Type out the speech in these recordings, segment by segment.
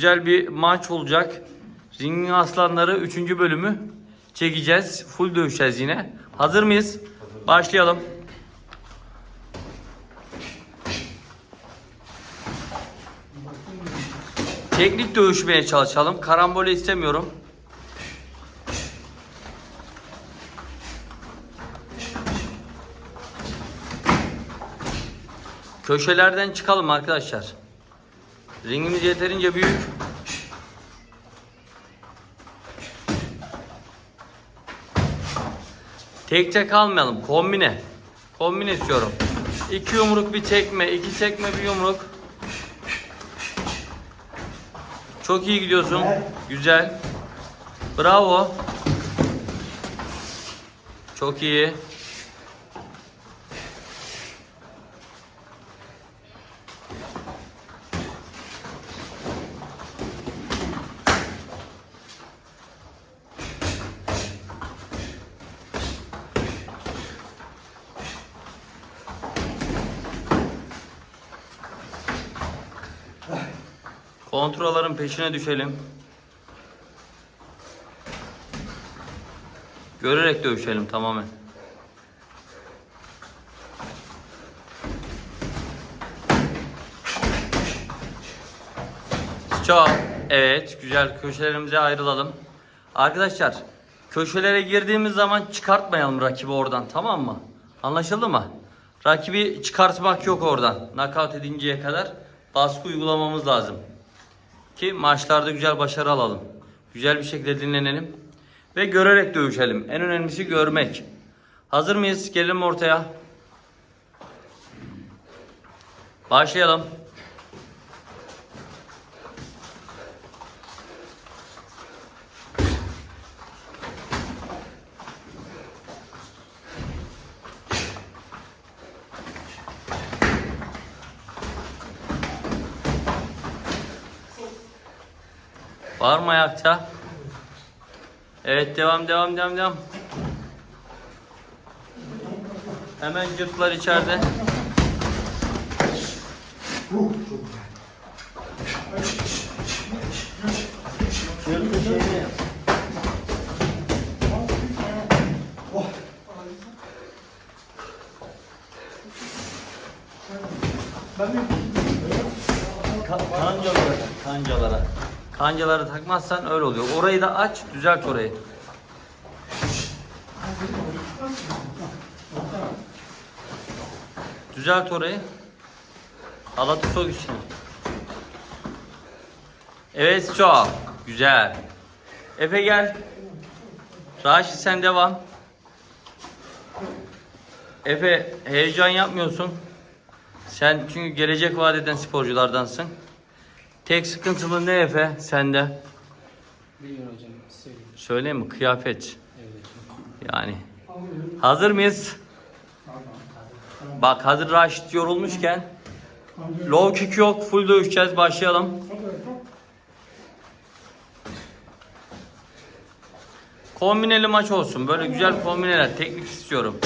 Güzel bir maç olacak. Ringin Aslanları 3. bölümü çekeceğiz. Full dövüşeceğiz yine. Hazır mıyız? Başlayalım. Teknik dövüşmeye çalışalım. Karambole istemiyorum. Köşelerden çıkalım arkadaşlar. Ringimiz yeterince büyük. Tek tek almayalım. Kombine. Kombine istiyorum. İki yumruk bir tekme. iki tekme bir yumruk. Çok iyi gidiyorsun. Güzel. Bravo. Çok iyi. Kontrollerin peşine düşelim. Görerek dövüşelim tamamen. Çok. Evet, güzel köşelerimize ayrılalım. Arkadaşlar, köşelere girdiğimiz zaman çıkartmayalım rakibi oradan, tamam mı? Anlaşıldı mı? Rakibi çıkartmak yok oradan. Knockout edinceye kadar baskı uygulamamız lazım. Ki maçlarda güzel başarı alalım. Güzel bir şekilde dinlenelim. Ve görerek dövüşelim. En önemlisi görmek. Hazır mıyız? Gelelim ortaya. Başlayalım. Var mı ayakta? Evet devam devam devam devam. Hemen cırtlar içeride. Ka- kancalara, kancalara. Kancaları takmazsan öyle oluyor. Orayı da aç, düzelt orayı. Düzelt orayı. Halatı sok içine. Evet çok güzel. Efe gel. Raşit sen devam. Efe heyecan yapmıyorsun. Sen çünkü gelecek vaat eden sporculardansın. Tek sıkıntılı ne Efe sende? Bilmiyorum hocam. Söyleyeyim. Söyleyeyim mi? Kıyafet. Evet. Yani. Hazır mıyız? Bak hazır Raşit yorulmuşken low kick yok. Full dövüşeceğiz. Başlayalım. Kombineli maç olsun. Böyle güzel kombineler. Teknik istiyorum.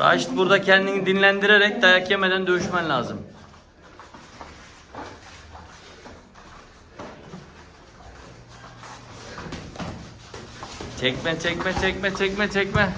Raşit burada kendini dinlendirerek dayak yemeden dövüşmen lazım. Tekme tekme tekme tekme tekme.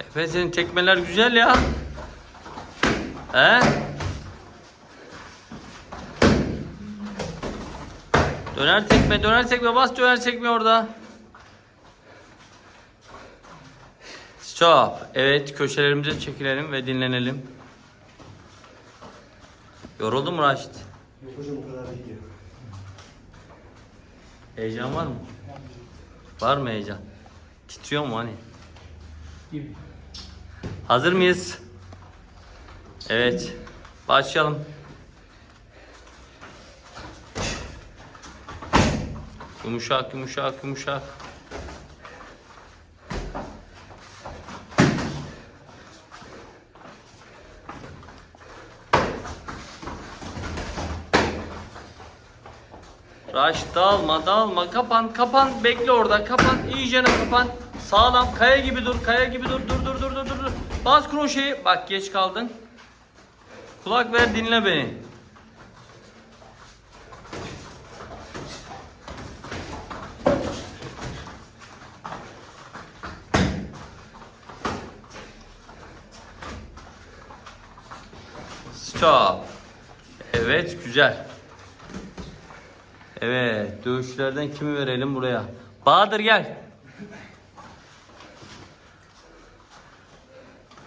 Efe senin tekmeler güzel ya. He? Döner tekme, döner tekme, bas döner tekme orada. Stop. Evet, köşelerimize çekilelim ve dinlenelim. Yoruldun mu Raşit? Yok hocam o kadar değil ya. Heyecan var mı? Var mı heyecan? Titriyor mu hani? Gibi. Hazır mıyız? Evet. Başlayalım. Yumuşak yumuşak yumuşak. Raş dalma dalma. Kapan kapan. Bekle orada. Kapan. İyicene kapan. Sağlam. Kaya gibi dur kaya gibi dur dur dur dur dur dur. Bas kroşeyi. Bak geç kaldın. Kulak ver dinle beni. Stop. Evet güzel. Evet dövüşlerden kimi verelim buraya? Bahadır gel.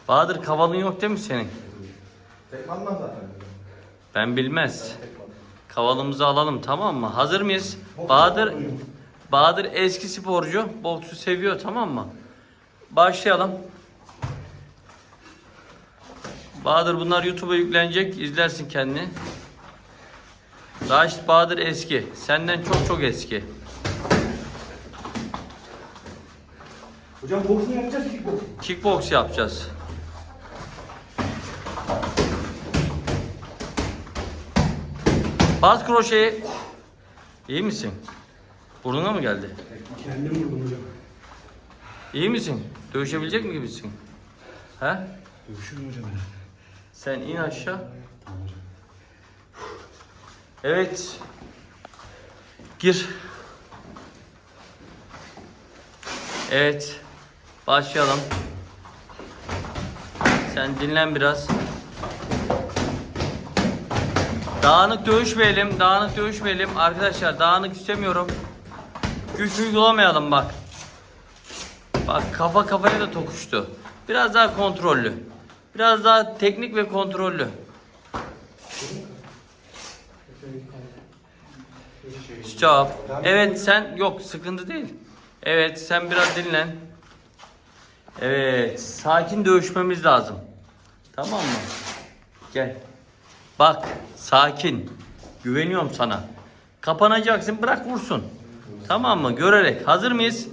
Bahadır kavalın yok değil mi senin? Tekman zaten. Ben bilmez. Kavalımızı alalım tamam mı? Hazır mıyız? Bahadır Bahadır eski sporcu. Boksu seviyor tamam mı? Başlayalım. Bahadır bunlar YouTube'a yüklenecek. izlersin kendini. Raşit Bahadır eski. Senden çok çok eski. Hocam boks mu yapacağız kickbox? Kickbox yapacağız. Bas kroşeyi. İyi misin? Burnuna mı geldi? Kendim vurdum hocam. İyi misin? Dövüşebilecek mi gibisin? He? Dövüşürüm hocam. Sen in aşağı. Evet. Gir. Evet. Başlayalım. Sen dinlen biraz. Dağınık dövüşmeyelim. Dağınık dövüşmeyelim. Arkadaşlar dağınık istemiyorum. Güç uygulamayalım bak. Bak kafa kafaya da tokuştu. Biraz daha kontrollü. Biraz daha teknik ve kontrollü. Stop. Evet sen yok sıkıntı değil. Evet sen biraz dinlen. Evet sakin dövüşmemiz lazım. Tamam mı? Gel. Bak sakin. Güveniyorum sana. Kapanacaksın bırak vursun. Tamam mı? Görerek. Hazır mıyız?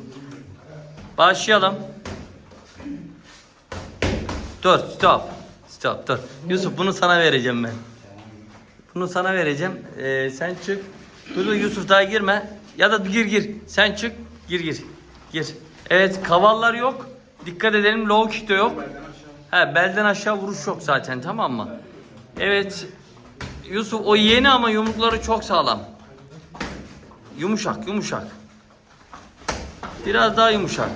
Başlayalım. Dur stop. Stop dur. Yusuf bunu sana vereceğim ben. Bunu sana vereceğim. Ee, sen çık. Dur dur Yusuf daha girme. Ya da gir gir. Sen çık. Gir gir. Gir. Evet kavallar yok. Dikkat edelim low kick de yok. He belden aşağı vuruş yok zaten tamam mı? Evet. Yusuf o yeni ama yumrukları çok sağlam. Yumuşak yumuşak. Biraz daha yumuşak.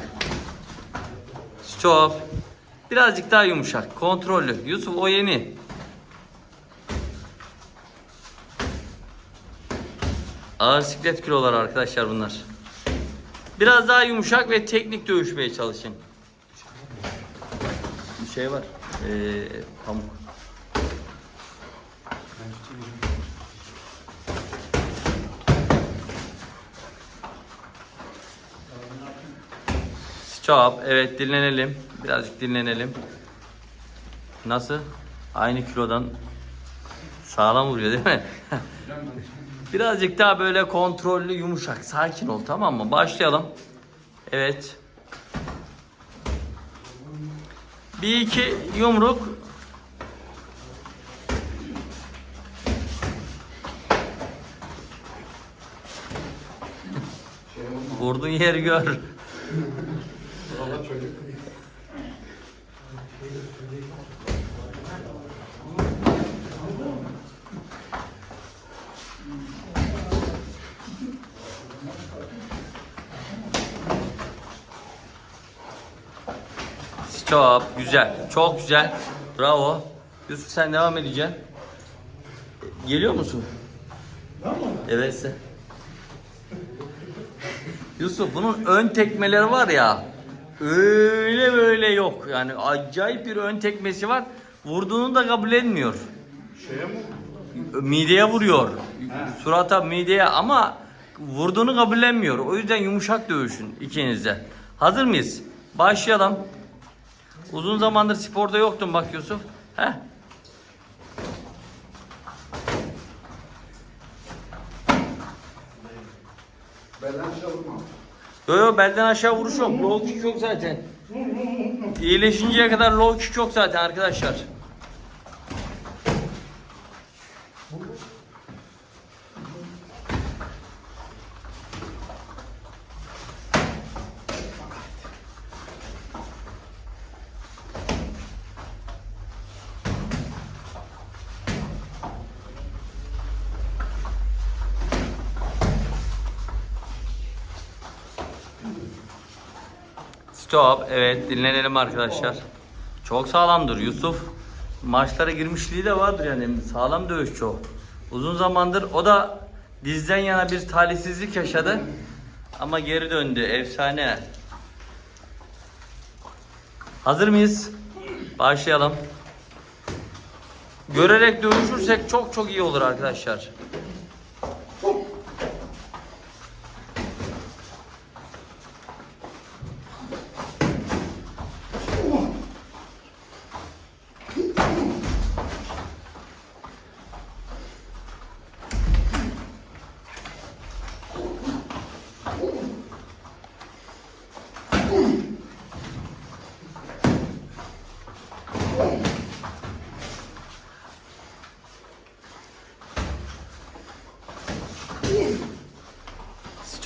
Stop. Birazcık daha yumuşak. Kontrollü. Yusuf o yeni. Ağır siklet kiloları arkadaşlar bunlar. Biraz daha yumuşak ve teknik dövüşmeye çalışın. Bir şey var. Ee, pamuk. Stop. Evet dinlenelim. Birazcık dinlenelim. Nasıl? Aynı kilodan sağlam vuruyor değil mi? Birazcık daha böyle kontrollü, yumuşak, sakin ol tamam mı? Başlayalım. Evet. Bir iki yumruk. Vurduğun yeri gör. Valla çocuk. Stop. Güzel. Çok güzel. Bravo. Yusuf sen devam edeceksin. Geliyor musun? Evet. Yusuf bunun ön tekmeleri var ya. Öyle böyle yok. Yani acayip bir ön tekmesi var. Vurduğunu da kabul etmiyor. Şeye mi? Mideye vuruyor. Surata mideye ama vurduğunu kabullenmiyor. O yüzden yumuşak dövüşün ikinizde. Hazır mıyız? Başlayalım. Uzun zamandır sporda yoktun bak Yusuf. Heh. Benden çalınma. Yo yo belden aşağı vuruş yok. Low kick yok zaten. İyileşinceye kadar low kick yok zaten arkadaşlar. Stop. Evet dinlenelim arkadaşlar. Çok sağlamdır Yusuf. Maçlara girmişliği de vardır yani sağlam dövüşçü o. Uzun zamandır o da dizden yana bir talihsizlik yaşadı. Ama geri döndü. Efsane. Hazır mıyız? Başlayalım. Görerek dövüşürsek çok çok iyi olur arkadaşlar.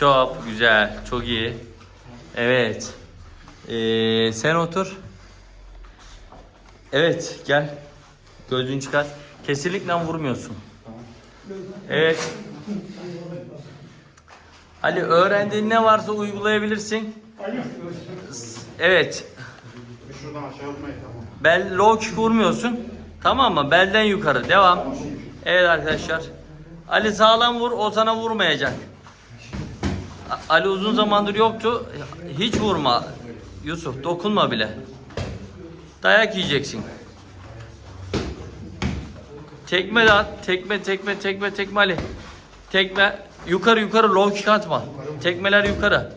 Stop. Güzel. Çok iyi. Evet. Ee, sen otur. Evet. Gel. Gözlüğünü çıkar. Kesinlikle vurmuyorsun. Evet. Ali öğrendiğin ne varsa uygulayabilirsin. Evet. Şuradan aşağı olmayı tamam. Bel low kick vurmuyorsun. Tamam mı? Belden yukarı. Devam. Evet arkadaşlar. Ali sağlam vur. O sana vurmayacak. Ali uzun zamandır yoktu. Hiç vurma. Yusuf dokunma bile. Dayak yiyeceksin. Tekme de at. Tekme tekme tekme tekme Ali. Tekme yukarı yukarı low kick atma. Tekmeler yukarı.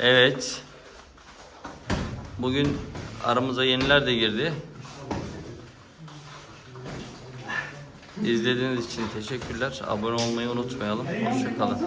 Evet. Bugün aramıza yeniler de girdi. İzlediğiniz için teşekkürler. Abone olmayı unutmayalım. Hoşçakalın.